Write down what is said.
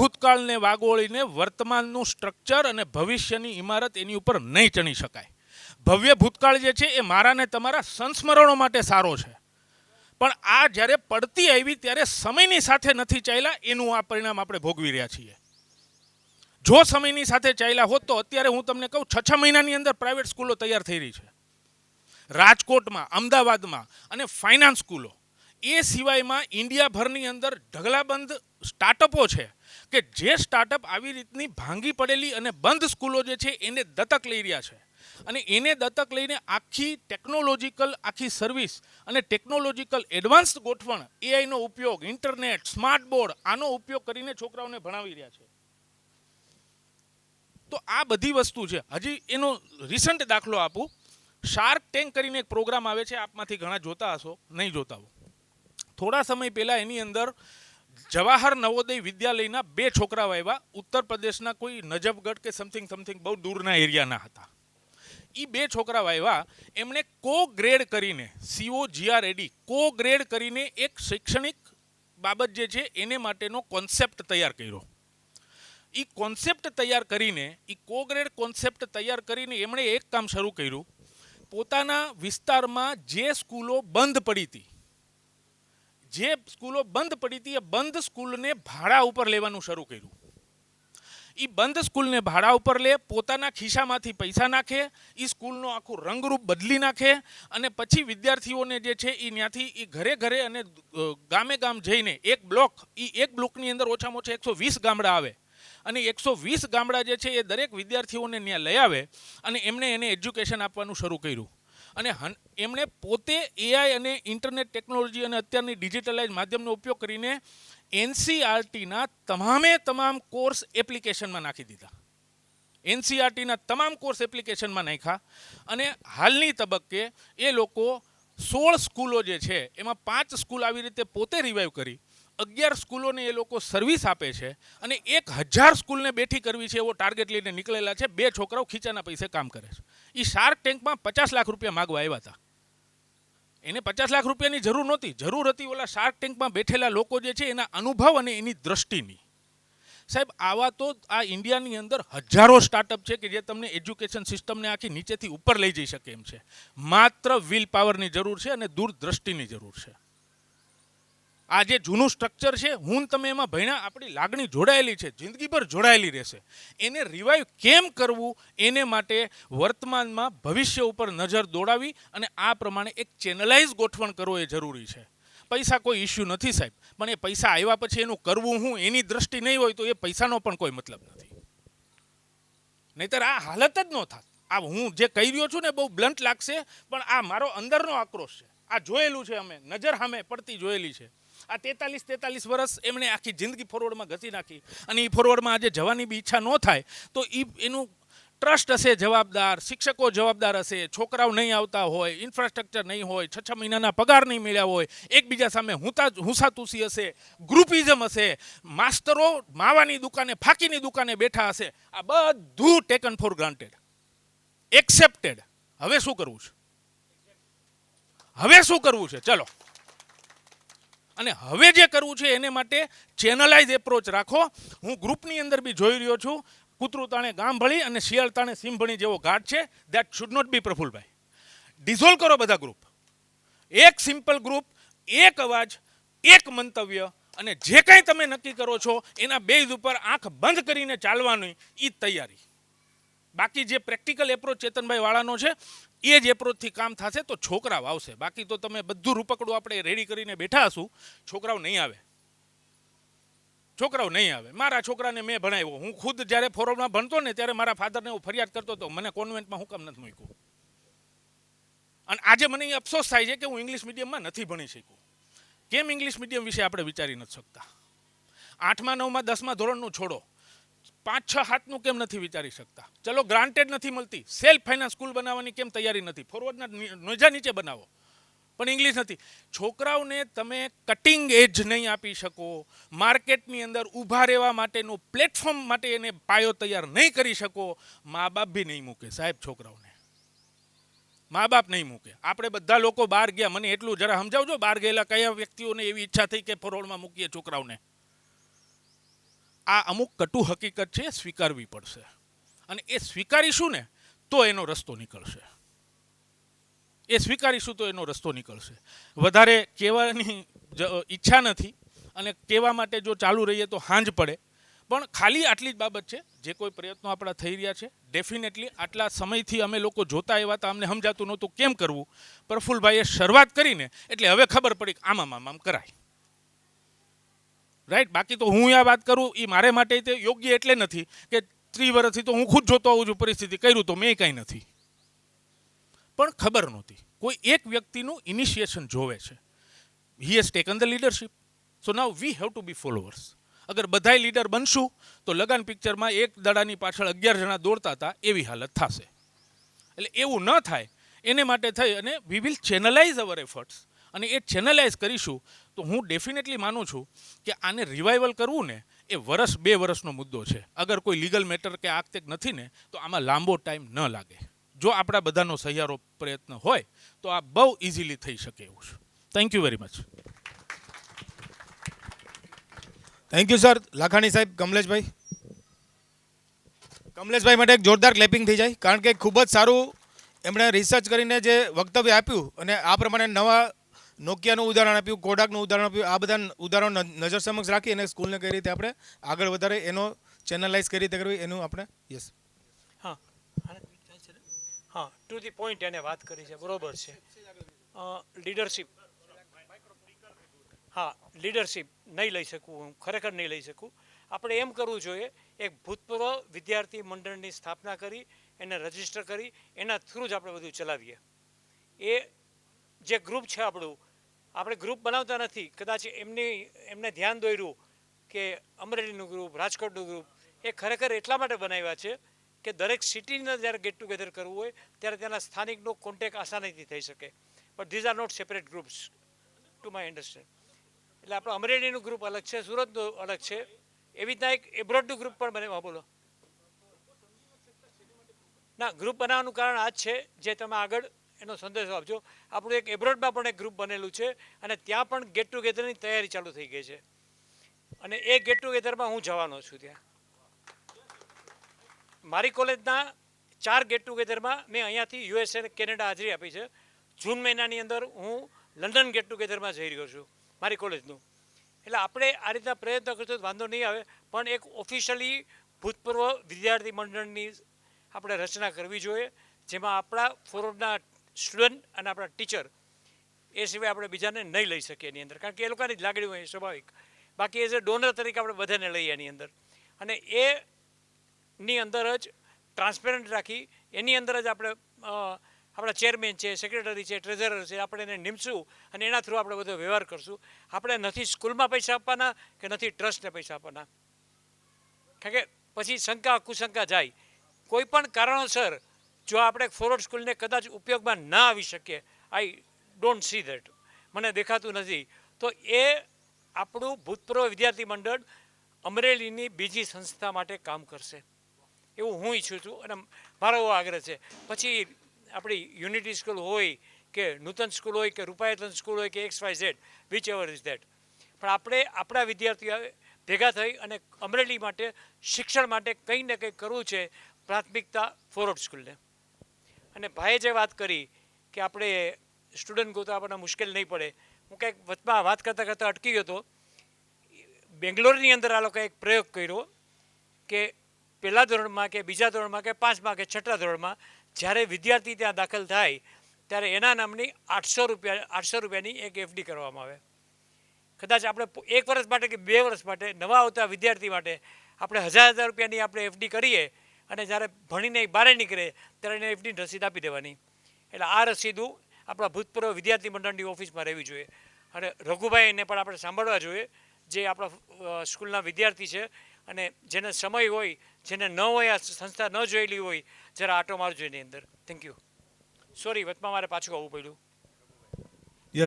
ભૂતકાળને વાગોળીને વર્તમાનનું structure અને ભવિષ્યની ઇમારત એની ઉપર નહીં ચણી શકાય. ભવ્ય ભૂતકાળ જે છે એ મારાને તમારા સંસ્મરણો માટે સારો છે. પણ આ જ્યારે પડતી આવી ત્યારે સમયની સાથે નથી ચાલ્યા, એનું આ પરિણામ આપણે ભોગવી રહ્યા છીએ. જો સમયની સાથે ચાલ્યા હોત તો અત્યારે હું તમને કહું છ છ મહિનાની અંદર પ્રાઇવેટ સ્કૂલો તૈયાર થઈ રહી છે. રાજકોટમાં, અમદાવાદમાં અને ફાઇનાન્સ સ્કૂલો. એ સિવાયમાં ઇન્ડિયાભરની અંદર ઢગલાબંધ સ્ટાર્ટઅપો છે. કે જે સ્ટાર્ટઅપ આવી રીતની ભાંગી પડેલી અને બંધ સ્કૂલો જે છે એને દત્તક લઈ રહ્યા છે. અને એને દત્તક લઈને આખી ટેકનોલોજીકલ આખી સર્વિસ અને ટેકનોલોજીકલ એડવાન્સ ગોઠવણ એઆઈનો ઉપયોગ ઇન્ટરનેટ સ્માર્ટ બોર્ડ આનો ઉપયોગ કરીને છોકરાઓને ભણાવી રહ્યા છે. તો આ બધી વસ્તુ છે. હજી એનો રિસન્ટ દાખલો આપું. શાર્ક ટેન્ક કરીને એક પ્રોગ્રામ આવે છે. આપમાંથી ઘણા જોતા હશો. નહીં જોતા હો. થોડા સમય પહેલાં એની અંદર જવાહર નવોદય વિદ્યાલયના બે છોકરાઓ આવ્યા. ઉત્તર પ્રદેશના કોઈ નજફગઢ કે સમથિંગ સમથિંગ બહુ દૂરના એરિયાના હતા. એ બે છોકરાઓ આવ્યા. એમણે કો ગ્રેડ કરીને સીઓ જીઆરએડી કો ગ્રેડ કરીને એક શૈક્ષણિક બાબત જે છે, એને માટેનો કોન્સેપ્ટ તૈયાર કર્યો. એ કોન્સેપ્ટ તૈયાર કરીને એ કો ગ્રેડ કોન્સેપ્ટ તૈયાર કરીને એમણે એક કામ શરૂ કર્યું. પોતાના વિસ્તારમાં જે સ્કૂલો બંધ પડી હતી જે સ્કૂલો બંધ પડી હતી એ બંધ સ્કૂલને ભાડા ઉપર લેવાનું શરૂ કર્યું. એ બંધ સ્કૂલને ભાડા ઉપર લે, પોતાના ખિસ્સામાંથી પૈસા નાખે એ સ્કૂલનો આખું રંગરૂપ બદલી નાખે અને પછી વિદ્યાર્થીઓને જે છે એ ત્યાંથી એ ઘરે ઘરે અને ગામે ગામ જઈને એક બ્લોક એ એક બ્લોકની અંદર ઓછામાં ઓછા એકસો વીસ ગામડા આવે. અને એકસો વીસ ગામડા જે છે એ દરેક વિદ્યાર્થીઓને ત્યાં લઈ આવે અને એમણે એને એજ્યુકેશન આપવાનું શરૂ કર્યું. અને એમણે પોતે એઆઈ અને ઇન્ટરનેટ ટેકનોલોજી અને અત્યારની ડિજિટલાઇઝ માધ્યમનો ઉપયોગ કરીને એનસીઆરટીના તમામે તમામ કોર્સ એપ્લિકેશનમાં નાખી દીધા. એનસીઆરટીના તમામ કોર્સ એપ્લિકેશનમાં નાખ્યા અને હાલની તબક્કે એ લોકો સોળ સ્કૂલો જે છે, એમાં પાંચ સ્કૂલ આવી રીતે પોતે રિવાઈવ કરી, અગિયાર સ્કૂલોને એ લોકો સર્વિસ આપે છે અને એક હજાર સ્કૂલને બેઠી કરવી છે એવો ટાર્ગેટ લઈને નીકળેલા છે. બે છોકરાઓ ખીચાના પૈસે કામ કરે છે. એ શાર્ક ટેન્કમાં પચાસ લાખ રૂપિયા માગવા આવ્યા હતા. એને પચાસ લાખ રૂપિયાની જરૂર નહોતી. જરૂર હતી ઓલા શાર્ક ટેન્કમાં બેઠેલા લોકો જે છે એના અનુભવ અને એની દ્રષ્ટિની. સાહેબ, આવા તો આ ઇન્ડિયાની અંદર હજારો સ્ટાર્ટઅપ છે કે જે તમને એજ્યુકેશન સિસ્ટમને આખી નીચેથી ઉપર લઈ જઈ શકે એમ છે. માત્ર વિલ પાવરની જરૂર છે અને દૂરદ્રષ્ટિની જરૂર છે. આ જે જૂનું સ્ટ્રક્ચર છે, હું તમે એમાં ભણ્યા આપણી લાગણી જોડાયેલી છે જિંદગીભર જોડાયેલી રહેશે. એને રિવાઈવ કેમ કરવું? એને માટે વર્તમાનમાં ભવિષ્ય ઉપર નજર દોડાવી અને આ પ્રમાણે એક ચેનલાઇઝ ગોઠવણ કરવો એ જરૂરી છે. પૈસા કોઈ ઇસ્યુ નથી સાહેબ, પણ એ પૈસા આવ્યા પછી એનું કરવું હું એની દ્રષ્ટિ નહીં હોય તો એ પૈસાનો પણ કોઈ મતલબ નથી. નહીતર આ હાલત જ ન થાત. આ હું જે કહી રહ્યો છું ને બહુ બ્લન્ટ લાગશે, પણ આ મારો અંદરનો આક્રોશ છે. આ જોયેલું છે અમે, નજર સામે પડતી જોયેલી છે. આ તેતાલીસ તેતાલીસ વર્ષ એમણે આખી જિંદગી ફોરવર્ડમાં ઘસી નાખી. અને એ ફોરવર્ડમાં આજે જવાની બી ઈચ્છા ન થાય, તો એ એનું ટ્રસ્ટ હશે જવાબદાર, શિક્ષકો જવાબદાર હશે, છોકરાઓ નહીં આવતા હોય ઇન્ફ્રાસ્ટ્રક્ચર નહીં હોય, છ છ મહિનાના પગાર નહીં મળ્યા હોય, એકબીજા સામે હુંતા હુંસાતુસી હશે ગ્રુપિઝમ હશે, માસ્તરો માવાની દુકાને, ફાકીની દુકાને બેઠા હશે, આ બધું ટેકન ફોર ગ્રાન્ટેડ એક્સેપ્ટેડ હવે શું કરવું છે? હવે શું કરવું છે? ચલો. અને હવે જે કરવું છે એને માટે ચેનલાઇઝ એપ્રોચ રાખો. હું ગ્રુપની અંદર બી જોઈ રહ્યો છું. કૂતરું તાણે ગામ ભળી અને શિયાળ તાણે સિંભણી જેવો ઘાટ છે. That should not be Prafulbhai dissolve કરો બધા ગ્રુપ એક સિમ્પલ ગ્રુપ એક અવાજ, એક મંતવ્ય અને જે કંઈ તમે નક્કી કરો છો એના બેઝ ઉપર આંખ બંધ કરીને ચાલવાની એ તૈયારી. બાકી જે પ્રેક્ટિકલ એપ્રોચ ચેતનભાઈ વાળાનો છે એ જ એપ્રોચથી કામ થશે તો છોકરાઓ આવશે. બાકી તો તમે બધું રૂપકડું આપણે રેડી કરીને બેઠા હશું. છોકરાઓ નહીં આવે. છોકરાઓ નહીં આવે. મારા છોકરાને મેં ભણાવ્યો. હું ખુદ જ્યારે ફોરમમાં ભણતો ને ત્યારે મારા ફાધરને હું ફરિયાદ કરતો હતો, મને કોન્વેન્ટમાં હું કામ નથી મૂક્યું? અને આજે મને એ અફસોસ થાય છે કે હું ઇંગ્લિશ મીડિયમમાં નથી ભણી શકું કેમ ઇંગ્લિશ મીડિયમ વિશે આપણે વિચારી નથી શકતા? આઠમા, નવમાં, દસમા ધોરણનું છોડો. પાંચ છ હાથનું કેમ નથી વિચારી શકતા? ચલો ગ્રાન્ટેડ નથી મળતી. સેલ્ફ ફાઇનાન્સ સ્કૂલ બનાવવાની કેમ તૈયારી નથી? ફોરવર્ડના નોજા નીચે બનાવો. પણ ઇંગ્લિશ નથી. છોકરાઓને તમે કટિંગ એજ નહીં આપી શકો. માર્કેટની અંદર ઊભા રહેવા માટેનું પ્લેટફોર્મ માટે એને પાયો તૈયાર નહીં કરી શકો. મા બાપ બી નહીં મૂકે સાહેબ છોકરાઓને. મા બાપ નહીં મૂકે. આપણે બધા લોકો બહાર ગયા. મને એટલું જરા સમજાવજો. બહાર ગયેલા કયા વ્યક્તિઓને એવી ઈચ્છા થઈ કે ફરોળમાં મૂકીએ છોકરાઓને? આ અમુક કટુ હકીકત છે સ્વીકારવી પડશે. અને એ સ્વીકારીશું ને, તો એનો રસ્તો નીકળશે. એ સ્વીકારીશું તો એનો રસ્તો નીકળશે. વધારે કહેવાની ઈચ્છા નથી અને કહેવા માટે જો ચાલુ રહીએ તો હાંજ પડે. પણ ખાલી આટલી જ બાબત છે, જે કોઈ પ્રયત્નો આપણા થઈ રહ્યા છે, ડેફિનેટલી આટલા સમયથી અમે લોકો જોતા એવા તો અમને સમજાતું નહોતું કેમ કરવું. પ્રફુલભાઈએ શરૂઆત કરીને, એટલે હવે ખબર પડી કે આમામ આમામ કરાય. રાઈટ બાકી તો હું આ વાત કરું એ મારે માટે તે યોગ્ય એટલે નથી કે ત્રી વર્ષથી તો હું ખુદ જોતો આવું છું પરિસ્થિતિ કર્યું તો મેં કાંઈ નથી. પણ ખબર નહોતી. કોઈ એક વ્યક્તિનું ઇનિશિએશન જોવે છે. He has taken the leadership so now we have to be followers અગર બધાય લીડર બનશું, તો લગાન પિક્ચરમાં એક દડાની પાછળ અગિયાર જણા દોડતા હતા, એવી હાલત થશે. એટલે એવું ન થાય. એને માટે થઈ અને we will channelise our efforts અને એ ચેનલાઇઝ કરીશું તો હું ડેફિનેટલી માનું છું કે આને રિવાઇવલ કરવું ને એ વર્ષ બે વર્ષનો મુદ્દો છે. અગર કોઈ લીગલ મેટર કે આગ નથી ને, તો આમાં લાંબો ટાઈમ ન લાગે. જો આપણા બધાનો સહિયારો પ્રયત્ન હોય, તો આ બહુ ઇઝીલી થઈ શકે એવું છે. Thank you very much thank you sir Lakhani સાહેબ, કમલેશભાઈ. કમલેશભાઈ માટે એક જોરદાર ક્લેપિંગ થઈ જાય, કારણ કે ખૂબ જ સારું એમણે રિસર્ચ કરીને જે વક્તવ્ય આપ્યું અને આ પ્રમાણે નવા નોકિયાનું ઉદાહરણ આપ્યું કોડાકનું ઉદાહરણ આપ્યું. આ બધા ઉદાહરણો નજર સમક્ષ રાખી અને સ્કૂલને કઈ રીતે આપણે આગળ વધારે એનો ચેનલાઇઝ કઈ રીતે કરવી એનું આપણે યસ હા હા ટુ ધી પોઈન્ટ એને વાત કરી છે, બરોબર છે. લીડરશિપ હા લીડરશિપ નહીં લઈ શકું હું, ખરેખર નહીં લઈ શકું. આપણે એમ કરવું જોઈએ, એક ભૂતપૂર્વ વિદ્યાર્થી મંડળની સ્થાપના કરી, એને રજિસ્ટર કરી, એના થ્રુ જ આપણે બધું ચલાવીએ. એ જે ગ્રુપ છે આપણું આપણે ગ્રુપ બનાવતા નથી. કદાચ એમની, એમને ધ્યાન દોર્યું કે અમરેલીનું ગ્રુપ, રાજકોટનું ગ્રુપ, એ ખરેખર એટલા માટે બનાવ્યા છે કે દરેક સિટીને જ્યારે ગેટ ટુગેધર કરવું હોય, ત્યારે ત્યાંના સ્થાનિકનો કોન્ટેક આસાનીથી થઈ શકે. But these are not separate groups to my understand એટલે આપણે અમરેલીનું ગ્રુપ અલગ છે, સુરતનું અલગ છે. એવી રીતના એક એબ્રોડનું ગ્રુપ પણ બને બોલો. ના ગ્રુપ બનાવવાનું કારણ આ જ છે, જે તમે આગળ એનો સંદેશો આપજો. આપણું એક એબ્રોડમાં પણ એક ગ્રુપ બનેલું છે અને ત્યાં પણ ગેટ ટુગેધરની તૈયારી ચાલુ થઈ ગઈ છે. અને એ ગેટ ટુગેધરમાં હું જવાનો છું ત્યાં. મારી કોલેજના ચાર ગેટ ટુગેધરમાં મેં અહીંયાથી યુએસએ કેનેડા હાજરી આપી છે. જૂન મહિનાની અંદર હું લંડન ગેટ ટુગેધરમાં જઈ રહ્યો છું મારી કોલેજનું. એટલે આપણે આ રીતના પ્રયત્ન કરશું તો વાંધો નહીં આવે, પણ એક ઓફિશિયલી ભૂતપૂર્વ વિદ્યાર્થી મંડળની આપણે રચના કરવી જોઈએ, જેમાં આપણા ફોરવર્ડના સ્ટુડન્ટ અને આપણા ટીચર, એ સિવાય આપણે બીજાને નહીં લઈ શકીએ એની અંદર. કારણ કે એ લોકોની જ લાગણી હોય સ્વાભાવિક. બાકી એઝ અ ડોનર તરીકે આપણે બધાને લઈએ એની અંદર. અને એ ની અંદર જ ટ્રાન્સપેરન્ટ રાખી, એની અંદર જ આપણે આપણા ચેરમેન છે, સેક્રેટરી છે, ટ્રેઝરર છે, આપણે એને નિમશું અને એના થ્રુ આપણે બધો વ્યવહાર કરશું. આપણે નથી સ્કૂલમાં પૈસા આપવાના કે નથી ટ્રસ્ટને પૈસા આપવાના. કારણ કે પછી શંકા, કુશંકા જાય. કોઈ પણ કારણોસર જો આપણે ફોરવર્ડ સ્કૂલને કદાચ ઉપયોગમાં ના આવી શકીએ આઈ ડોન્ટ સી ધેટ મને દેખાતું નથી. તો એ આપણું ભૂતપૂર્વ વિદ્યાર્થી મંડળ અમરેલીની બીજી સંસ્થા માટે કામ કરશે. એવું હું ઈચ્છું છું અને મારો એવો આગ્રહ છે. પછી આપણી યુનિટી સ્કૂલ હોય કે નૂતન સ્કૂલ હોય કે રૂપાયતન સ્કૂલ હોય કે X Y Z whichever is that પણ આપણે આપણા વિદ્યાર્થીઓ ભેગા થઈ અને અમરેલી માટે શિક્ષણ માટે કંઈ ને કંઈ કરવું છે પ્રાથમિકતા ફોરવર્ડ સ્કૂલને અને ભાઈએ જે વાત કરી કે આપણે સ્ટુડન્ટ ગોતો આપણને મુશ્કેલ નહીં પડે, હું ક્યાંક વચમાં વાત કરતાં કરતાં અટકી ગયો હતો. બેંગ્લોરની અંદર આ લોકોએ એક પ્રયોગ કર્યો કે પહેલા ધોરણમાં કે બીજા ધોરણમાં કે પાંચમાં કે છઠ્ઠા ધોરણમાં જ્યારે વિદ્યાર્થી ત્યાં દાખલ થાય, ત્યારે એના નામની આઠસો રૂપિયા, આઠસો રૂપિયાની એક એફડી કરવામાં આવે. કદાચ આપણે એક વર્ષ માટે કે બે વર્ષ માટે નવા આવતા વિદ્યાર્થી માટે આપણે હજાર હજાર રૂપિયાની આપણે એફડી કરીએ અને જ્યારે ભણીને બહારે નીકળે, ત્યારે એને એફની રસીદ આપી દેવાની. એટલે આ રસીદું આપણા ભૂતપૂર્વ વિદ્યાર્થી મંડળની ઓફિસમાં રહેવી જોઈએ. અને રઘુભાઈને પણ આપણે સાંભળવા જોઈએ, જે આપણા સ્કૂલના વિદ્યાર્થી છે. અને જેને સમય હોય, જેને ન હોય, આ સંસ્થા ન જોયેલી હોય, જરા આટો મારજો એની અંદર. થેન્ક યુ સોરી વચમાં મારે પાછું આવવું પડ્યું.